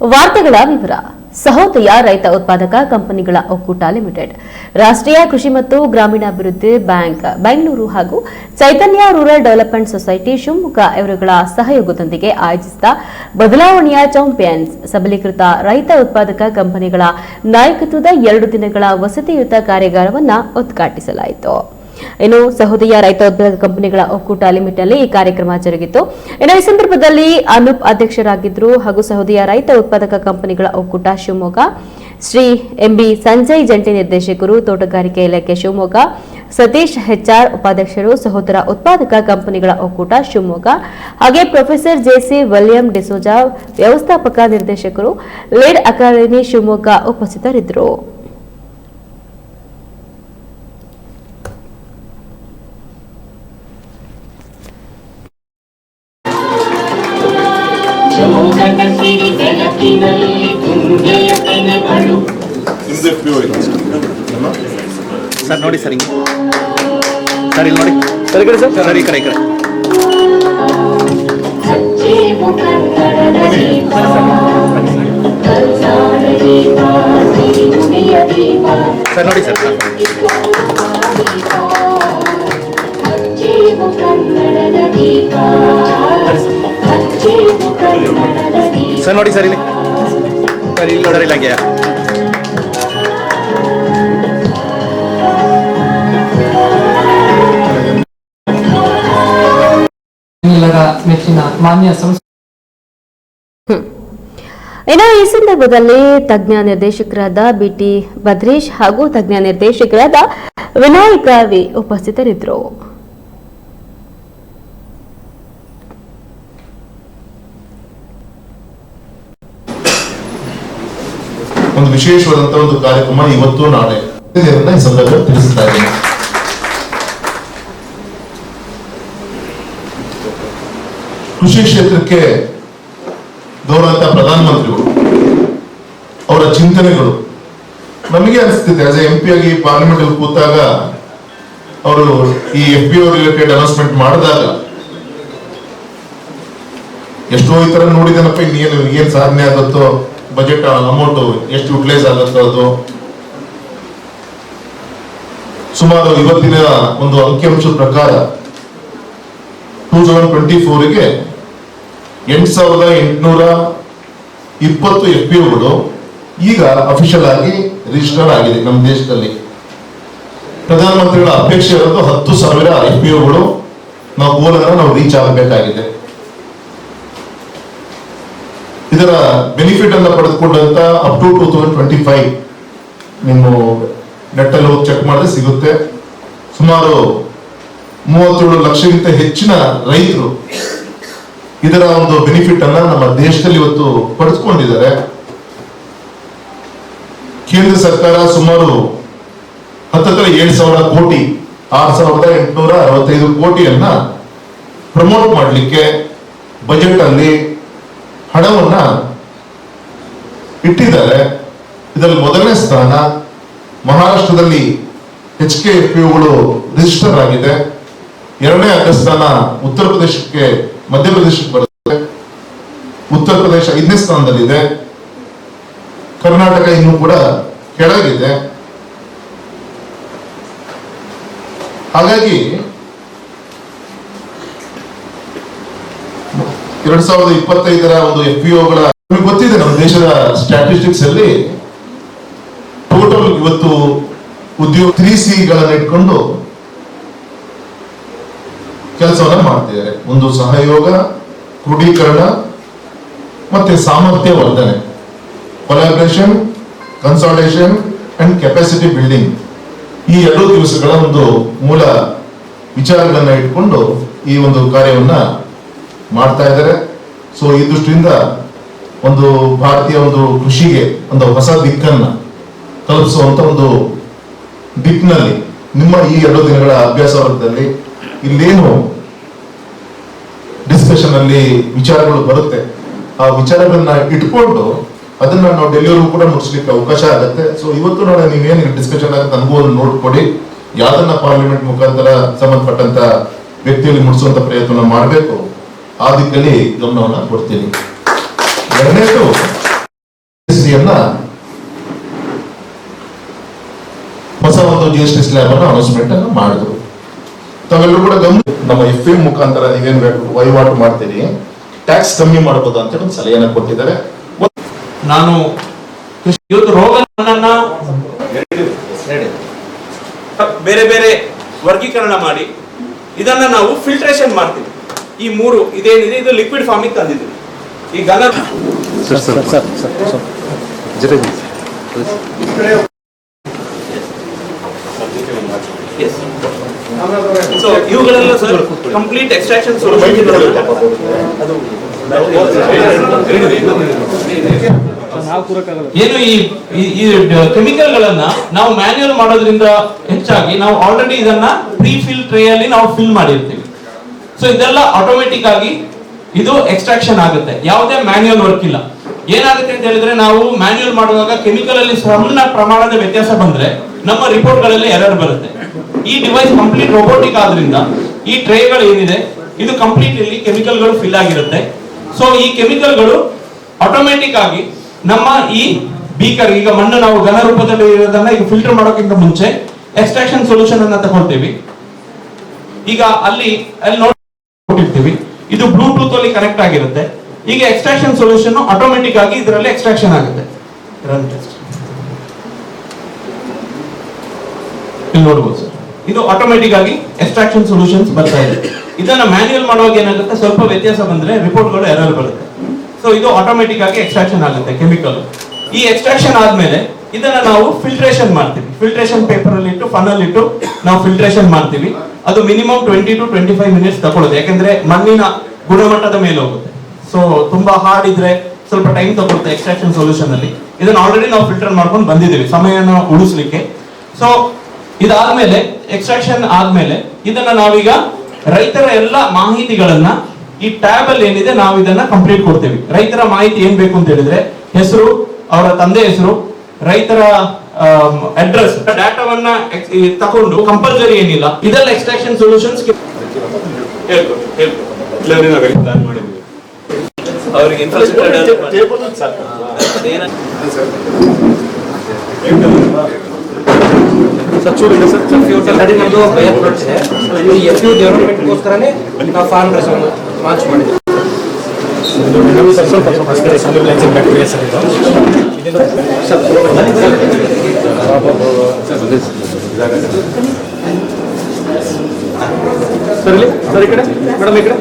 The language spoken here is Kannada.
ವಾರ್ತೆಗಳ ವಿವರ. ಸಹೋದಯ ರೈತ ಉತ್ಪಾದಕ ಕಂಪನಿಗಳ ಒಕ್ಕೂಟ ಲಿಮಿಟೆಡ್. ರಾಷ್ಟ್ರೀಯ ಕೃಷಿ ಮತ್ತು ಗ್ರಾಮೀಣಾಭಿವೃದ್ಧಿ ಬ್ಯಾಂಕ್, ಬೆಂಗಳೂರು ಹಾಗೂ Chaitanya rural development society Shivamogga ಇವರುಗಳ ಸಹಯೋಗದೊಂದಿಗೆ ಆಯೋಜಿಸಿದ ಬದಲಾವಣೆಯ ಚಾಂಪಿಯನ್ಸ್. ಸಬಲೀಕೃತ ರೈತ ಉತ್ಪಾದಕ ಕಂಪನಿಗಳ ನಾಯಕತ್ವದ ಎರಡು ದಿನಗಳ ವಸತಿಯುತ ಕಾರ್ಯಾಗಾರವನ್ನು ಉದ್ಘಾಟಿಸಲಾಯಿತು. ಇನ್ನು ಸಹೋದಯ ರೈತ ಉತ್ಪಾದಕ ಕಂಪನಿಗಳ ಒಕ್ಕೂಟ ಲಿಮಿಟ್ನಲ್ಲಿ ಈ ಕಾರ್ಯಕ್ರಮ ಜರುಗಿತು. ಇನ್ನು ಈ ಸಂದರ್ಭದಲ್ಲಿ ಅನೂಪ್ ಅಧ್ಯಕ್ಷರಾಗಿದ್ದರು ಹಾಗೂ ಸಹೋದಯ ರೈತ ಉತ್ಪಾದಕ ಕಂಪನಿಗಳ ಒಕ್ಕೂಟ ಶಿವಮೊಗ್ಗ. ಶ್ರೀ ಎಂಬಿ ಸಂಜಯ್ ಜಂಟಿ ನಿರ್ದೇಶಕರು, ತೋಟಗಾರಿಕೆ ಇಲಾಖೆ ಶಿವಮೊಗ್ಗ. ಸತೀಶ್ ಹೆಚ್ಆರ್ ಉಪಾಧ್ಯಕ್ಷರು, ಸಹೋದರ ಉತ್ಪಾದಕ ಕಂಪನಿಗಳ ಒಕ್ಕೂಟ ಶಿವಮೊಗ್ಗ. ಹಾಗೆ ಪ್ರೊಫೆಸರ್ ಜೆಸಿ ವಿಲಿಯಂ ಡಿಸೋಜಾ ವ್ಯವಸ್ಥಾಪಕ ನಿರ್ದೇಶಕರು, ಲೀಡ್ ಅಕಾಡೆಮಿ ಶಿವಮೊಗ್ಗ ಉಪಸ್ಥಿತರಿದ್ದರು. ಹೋಯ್ತು ಸರ್ ನೋಡಿ ಸರ್ ಹಿಂಗೆ. ಸರ್ ಇಲ್ಲಿ ನೋಡಿ. ಸರ್ ಕಡೆ ಸರ್. ಸರ್ ಈ ಕಡೆ ಈ ಕಡೆ. ಸರ್ ನೋಡಿ ಸರ್. ಸರ್ ನೋಡಿ ಸರ್ ಇಲ್ಲಿ. ಸರ್ ಇಲ್ಲಿ ನೋಡ್ರಿ ಇಲ್ಲ ಹಂಗೆ ಎಲ್ಲರ ಮೆಚ್ಚಿನ ಮಾನ್ಯ ಸಂಸ್ಥೆ. ಇನ್ನು ಈ ಸಂದರ್ಭದಲ್ಲಿ ತಜ್ಞ ನಿರ್ದೇಶಕರಾದ ಬಿಟಿ ಭದ್ರೇಶ್ ಹಾಗೂ ತಜ್ಞ ನಿರ್ದೇಶಕರಾದ ವಿನಾಯಕ ವಿ ಉಪಸ್ಥಿತರಿದ್ದರು. ಒಂದು ವಿಶೇಷವಾದಂತಹ ಒಂದು ಕಾರ್ಯಕ್ರಮ ಇವತ್ತು ನಾಳೆ. ಈ ಸಂದರ್ಭದಲ್ಲಿ ತಿಳಿಸುತ್ತಾ ಇದ್ದೀನಿ. ಕೃಷಿ ಕ್ಷೇತ್ರಕ್ಕೆ ಗೌರವಂತ ಪ್ರಧಾನಮಂತ್ರಿಗಳು, ಅವರ ಚಿಂತನೆಗಳು, ನಮಗೆ ಅನಿಸ್ತಿದೆ. ಆಸ್ ಎಂ ಪಿ ಆಗಿ ಪಾರ್ಲಿಮೆಂಟ್ ಅಲ್ಲಿ ಕೂತಾಗ, ಅವರು ಈ ಎಫ್ ಪಿ ರಿಲೇಟೆಡ್ ಅನೌನ್ಸ್ಮೆಂಟ್ ಮಾಡಿದಾಗ, ಎಷ್ಟೋ ಈ ತರ ನೋಡಿದನಪ್ಪ ಇನ್ನೇನು, ಏನ್ ಸಾಧನೆ ಆಗುತ್ತೋ ಬಜೆಟ್ ಅಮೌಂಟ್ ಎಷ್ಟು ಯುಟಿಲೈಸ್ ಆಗುತ್ತೋ ಅದು. ಸುಮಾರು ಇವತ್ತಿನ ಒಂದು ಅಂಕಿಅಂಶದ ಪ್ರಕಾರ ಟೂ ತೌಸಂಡ್ ಟ್ವೆಂಟಿ ಫೋರಿಗೆ ಎಂಟು ಸಾವಿರದ ಎಂಟುನೂರ ಇಪ್ಪತ್ತು ಎಫ್ ಪಿ ಒಗಳು ಈಗ ಅಫಿಷಿಯಲ್ ಆಗಿ ರಿಜಿಸ್ಟರ್ ಆಗಿದೆ ನಮ್ಮ ದೇಶದಲ್ಲಿ. ಪ್ರಧಾನಮಂತ್ರಿಗಳ ಅಪೇಕ್ಷೆ ಇರೋದು ಹತ್ತು ಸಾವಿರ ಎಫ್ ಪಿ ಒಗಳು ನಾವು ಗೋಲನ್ನು ನಾವು ರೀಚ್ ಆಗಬೇಕಾಗಿದೆ. ಇದರ ಬೆನಿಫಿಟ್ ಅನ್ನು ಪಡೆದುಕೊಂಡಂತ up to two thousand twenty five ನೀವು ನೆಟ್ಟಲ್ಲಿ ಹೋಗಿ ಚೆಕ್ ಮಾಡಿದ್ರೆ ಸಿಗುತ್ತೆ. ಸುಮಾರು ಮೂವತ್ತೇಳು ಲಕ್ಷಕ್ಕಿಂತ ಹೆಚ್ಚಿನ ರೈತರು ಇದರ ಒಂದು ಬೆನಿಫಿಟ್ ಅನ್ನ ನಮ್ಮ ದೇಶದಲ್ಲಿ ಇವತ್ತು ಪಡೆದುಕೊಂಡಿದ್ದಾರೆ. ಕೇಂದ್ರ ಸರ್ಕಾರ ಸುಮಾರು ಹತ್ತತ್ರ ಏಳು ಸಾವಿರ ಕೋಟಿ, ಆರು ಸಾವಿರದ ಎಂಟುನೂರ ಅರವತ್ತೈದು ಕೋಟಿಯನ್ನ ಪ್ರಮೋಟ್ ಮಾಡಲಿಕ್ಕೆ ಬಜೆಟ್ ಅಲ್ಲಿ ಹಣವನ್ನ ಇಟ್ಟಿದ್ದಾರೆ. ಇದರಲ್ಲಿ ಮೊದಲನೇ ಸ್ಥಾನ ಮಹಾರಾಷ್ಟ್ರದಲ್ಲಿ ಎಚ್ ಕೆ ಎಫ್ ಪಿಗಳು ರಿಜಿಸ್ಟರ್ ಆಗಿದೆ. ಎರಡನೇ ಅಗ್ರಸ್ಥಾನ ಉತ್ತರ ಪ್ರದೇಶಕ್ಕೆ ಮಧ್ಯಪ್ರದೇಶಕ್ಕೆ ಬರುತ್ತೆ. ಉತ್ತರ ಪ್ರದೇಶ ಐದನೇ ಸ್ಥಾನದಲ್ಲಿದೆ. ಕರ್ನಾಟಕ ಇನ್ನೂ ಕೂಡ ಕೆಳಗಿದೆ. ಹಾಗಾಗಿ ಎರಡ್ ಸಾವಿರದ ಇಪ್ಪತ್ತೈದರ ಒಂದು ಎಫ್ ಪಿ ಒಗಳ ಗೊತ್ತಿದೆ, ನಮ್ಮ ದೇಶದ ಸ್ಟ್ಯಾಟಿಸ್ಟಿಕ್ಸ್ ಅಲ್ಲಿ ಟೋಟಲ್ ಇವತ್ತು ಉದ್ಯೋಗ ತ್ರೀ ಸಿ ಗಳನ್ನ ಇಟ್ಕೊಂಡು ಕೆಲಸವನ್ನ ಮಾಡ್ತಿದ್ದಾರೆ. ಒಂದು ಸಹಯೋಗ ಕ್ರೋಢೀಕರಣ ಮತ್ತೆ ಸಾಮರ್ಥ್ಯ ವರ್ಧನೆ. Collaboration consultation and capacity building ಈ ಎರಡು ದಿವಸಗಳ ಒಂದು ಮೂಲ ವಿಚಾರಗಳನ್ನ ಇಟ್ಕೊಂಡು ಈ ಒಂದು ಕಾರ್ಯವನ್ನ ಮಾಡ್ತಾ ಇದ್ದಾರೆ. ಸೊ ಈ ದೃಷ್ಟಿಯಿಂದ ಒಂದು ಭಾರತೀಯ ಒಂದು ಕೃಷಿಗೆ ಒಂದು ಹೊಸ ದಿಕ್ಕನ್ನ ತಲುಪಿಸುವಂತ ಒಂದು ದಿಕ್ಕಿನಲ್ಲಿ ನಿಮ್ಮ ಈ ಎರಡು ದಿನಗಳ ಅಭ್ಯಾಸ ವರ್ಗದಲ್ಲಿ ಇಲ್ಲೇನು ಡಿಸ್ಕಷನ್ ಅಲ್ಲಿ ವಿಚಾರಗಳು ಬರುತ್ತೆ. ಆ ವಿಚಾರಗಳನ್ನ ಇಟ್ಕೊಂಡು ಅದನ್ನ ನಾವು ಡೆಲಿವರಿ ಕೂಡ ಮುಗಿಸ್ಲಿಕ್ಕೆ ಅವಕಾಶ ಆಗುತ್ತೆ. ಸೊ ಇವತ್ತು ನಾಳೆ ನೀವೇನು ಡಿಸ್ಕಷನ್ ಆಗುತ್ತೆ ಅನುಭವವನ್ನು ನೋಡ್ಕೊಡಿ ಯಾವ್ದನ್ನ ಪಾರ್ಲಿಮೆಂಟ್ ಮುಖಾಂತರ ಸಂಬಂಧಪಟ್ಟಂತ ವ್ಯಕ್ತಿಯಲ್ಲಿ ಮುಡಿಸುವಂತ ಪ್ರಯತ್ನ ಮಾಡಬೇಕು. ಆ ದಿಕ್ಕಲ್ಲಿ ಗಮನವನ್ನ ಕೊಡ್ತೀನಿ. ಎರಡನೇದು ಹೊಸ ಒಂದು ಜಿ ಎಸ್ ಟಿ ಸ್ಲ್ಯಾಬ್ ಅನ್ನು ಅನೌನ್ಸ್ಮೆಂಟ್ ಅನ್ನು ಮಾಡಿದ್ರು ತಾವೆಲ್ಲರೂ ಕೂಡ ಗಮನ ನಮ್ಮ ಎಫ್ ಎಂ ಮುಖಾಂತರ ನೀವೇನು ಬೇಕು ವಹಿವಾಟು ಮಾಡ್ತೀರಿ. ಟ್ಯಾಕ್ಸ್ ಕಮ್ಮಿ ಮಾಡಬಹುದು ಅಂತ ಒಂದು ಸಲಹೆಯನ್ನ ಕೊಟ್ಟಿದ್ದಾರೆ. ನಾನು ಇವತ್ತು ರೋಗ ಬೇರೆ ಬೇರೆ ವರ್ಗೀಕರಣ ಮಾಡಿ ಇದನ್ನ ನಾವು ಫಿಲ್ಟ್ರೇಷನ್ ಮಾಡ್ತೀವಿ. ಈ ಮೂರು ಇದೇನಿದೆ? ಇದು ಲಿಕ್ವಿಡ್ ಫಾರ್ಮಿಗೆ ತಂದಿದ್ದೀವಿ. ಈ ಘನ ಸರ್ ಸೊ ಇವುಗಳೆಲ್ಲ ಸರ್ ಕಂಪ್ಲೀಟ್ ಎಕ್ಸ್ಟ್ರಾಕ್ಷನ್ ಏನು ಈ ಕೆಮಿಕಲ್ ಗಳನ್ನ ನಾವು ಮ್ಯಾನ್ಯಲ್ ಮಾಡೋದ್ರಿಂದ ಹೆಚ್ಚಾಗಿ ನಾವು ಆಲ್ರೆಡಿ ಇದನ್ನ ಪ್ರೀ ಫಿಲ್ ಟ್ರೇ ಅಲ್ಲಿ ನಾವು ಫಿಲ್ ಮಾಡಿರ್ತೀವಿ. ಸೊ ಇದೆಲ್ಲ ಆಟೋಮೆಟಿಕ್ ಆಗಿ ಇದು ಎಕ್ಸ್ಟ್ರಾಕ್ಷನ್ ಆಗುತ್ತೆ. ಯಾವುದೇ ಮ್ಯಾನ್ಯಲ್ ವರ್ಕ್ ಇಲ್ಲ. ಏನಾಗುತ್ತೆ ಅಂತ ಹೇಳಿದ್ರೆ ನಾವು ಮ್ಯಾನ್ಯಲ್ ಮಾಡುವಾಗ ಕೆಮಿಕಲ್ ಅಲ್ಲಿ ಸಣ್ಣ ಪ್ರಮಾಣದ ವ್ಯತ್ಯಾಸ ಬಂದ್ರೆ ನಮ್ಮ ರಿಪೋರ್ಟ್ಗಳಲ್ಲಿ ಎರರ್ ಬರುತ್ತೆ. ಈ ಡಿವೈಸ್ ಕಂಪ್ಲೀಟ್ ರೋಬೋಟಿಕ್ ಆದ್ರಿಂದ ಈ ಟ್ರೇಗಳು ಏನಿದೆ, ಇದು ಕಂಪ್ಲೀಟ್ ಇಲ್ಲಿ ಕೆಮಿಕಲ್ಗಳು ಫಿಲ್ ಆಗಿರುತ್ತೆ. ಸೊ ಈ ಕೆಮಿಕಲ್ಗಳು ಆಟೋಮೆಟಿಕ್ ಆಗಿ ನಮ್ಮ ಈ ಬೀಕರ್ ಈಗ ಮಣ್ಣು ನಾವು ಘನ ರೂಪದಲ್ಲಿ ಇರೋದನ್ನ ಈಗ ಫಿಲ್ಟರ್ ಮಾಡೋಕ್ಕಿಂತ ಮುಂಚೆ ಎಕ್ಸ್ಟ್ರಾಕ್ಷನ್ ಸೊಲ್ಯೂಷನ್ ಅನ್ನ ತಗೊಳ್ತೀವಿ. ಈಗ ಅಲ್ಲಿ ಅಲ್ಲಿ ನೋಡಿರ್ತೀವಿ ಇದು ಬ್ಲೂಟೂತ್ ಅಲ್ಲಿ ಕನೆಕ್ಟ್ ಆಗಿರುತ್ತೆ. ಈಗ ಎಕ್ಸ್ಟ್ರಾಕ್ಷನ್ ಸೊಲ್ಯೂಷನ್ ಆಟೋಮೆಟಿಕ್ ಆಗಿ ಇದರಲ್ಲಿ ಎಕ್ಸ್ಟ್ರಾಕ್ಷನ್ ಆಗುತ್ತೆ. ಇಲ್ಲಿ ನೋಡ್ಬೋದು. ಇದು ಆಟೋಮೆಟಿಕ್ ಆಗಿ ಎಕ್ಸ್ಟ್ರಾಕ್ಷನ್ ಸೊಲ್ಯೂಷನ್ಸ್ ಬರ್ತಾ ಇದೆ. ಇದನ್ನ ಮ್ಯಾನ್ಯಲ್ ಮಾಡುವಾಗ ಏನಾಗುತ್ತೆ? ಸ್ವಲ್ಪ ವ್ಯತ್ಯಾಸ ಬಂದ್ರೆ ರಿಪೋರ್ಟ್ಗಳು ಎರರ್ ಬರುತ್ತೆ. ಸೊ ಇದು ಆಟೋಮೆಟಿಕ್ ಆಗಿ ಎಕ್ಸ್ಟ್ರಾಕ್ಷನ್ ಆಗುತ್ತೆ ಕೆಮಿಕಲ್ ಈ ಎಕ್ಸ್ಟ್ರಾಕ್ಷನ್ ಆದ್ಮೇಲೆ ಇದನ್ನ ನಾವು ಫಿಲ್ಟ್ರೇಷನ್ ಮಾಡ್ತೀವಿ. ಫಿಲ್ಟ್ರೇಷನ್ ಪೇಪರ್ ಅಲ್ಲಿ ಇಟ್ಟು ಫನಲ್ ಇಟ್ಟು ನಾವು ಫಿಲ್ಟ್ರೇಷನ್ ಮಾಡ್ತೀವಿ. ಅದು minimum twenty to twenty five minutes ತಗೊಳ್ಳೋದು. ಯಾಕಂದ್ರೆ ಮಣ್ಣಿನ ಗುಣಮಟ್ಟದ ಮೇಲೆ ಹೋಗುತ್ತೆ. ಸೊ ತುಂಬಾ ಹಾರ್ಡ್ ಇದ್ರೆ ಸ್ವಲ್ಪ ಟೈಮ್ ತಗೊಳುತ್ತೆ ಎಕ್ಸ್ಟ್ರಾಕ್ಷನ್ ಸೊಲ್ಯೂಷನ್ ಅಲ್ಲಿ. ಇದನ್ನ ಆಲ್ರೆಡಿ ನಾವು ಫಿಲ್ಟರ್ ಮಾಡ್ಕೊಂಡು ಬಂದಿದ್ದೀವಿ. ಸಮಯನ ಉಳಿಸ್ಲಿಕ್ಕೆ. ಸೊ ಇದಾದ್ಮೇಲೆ ಎಕ್ಸ್ಟ್ರಾಕ್ಷನ್ ಆದ್ಮೇಲೆ ಇದನ್ನ ನಾವೀಗ ರೈತರ ಎಲ್ಲ ಮಾಹಿತಿಗಳನ್ನ ಈ ಟ್ಯಾಬ್ ಅಲ್ಲಿ ಏನಿದೆ ನಾವು ಇದನ್ನ ಕಂಪ್ಲೀಟ್ ಕೊಡ್ತೇವೆ. ರೈತರ ಮಾಹಿತಿ ಏನ್ ಬೇಕು ಅಂತ ಹೇಳಿದ್ರೆ ಹೆಸರು ಅವರ ತಂದೆ ಹೆಸರು ರೈತರ ಅಡ್ರೆಸ್ ಡಾಟಾವನ್ನ ತಕೊಂಡು ಕಂಪಲ್ಸರಿ ಏನಿಲ್ಲ ಇದೆಲ್ಲ ಎಕ್ಸ್ಟ್ರಾಕ್ಷನ್ ಸೊಲ್ಯೂಷನ್ಸ್ ಅವರಿಗೆ ಚೂರು ಇದೆ ಸರ್ ಆಲ್ರೆಡಿ ನಮ್ಮದು ಪ್ರಯತ್ನ ಇದೆ ಈ ಎಫ್ ಯು ಡೆವಲಪ್ಮೆಂಟ್ಗೋಸ್ಕರನೇ ನಾವು ಫಾರ್ಮ್ ರೆಸನ್ ಲಾಂಚ್ ಮಾಡಿದ್ವಿ ಸರ್ ಸ್ವಲ್ಪ ಸ್ವಲ್ಪ ಆ ಕಡೆ ಸಾಲಿಬ್ಲೈನ್ಸಿಂಗ್ ಬ್ಯಾಕ್ಟೀರಿಯಾ ಸರ್ ಇದು ಸರ್ ಇಲ್ಲಿ ಸರ್ ಈ ಕಡೆ ಮೇಡಮ್ ಈ ಕಡೆ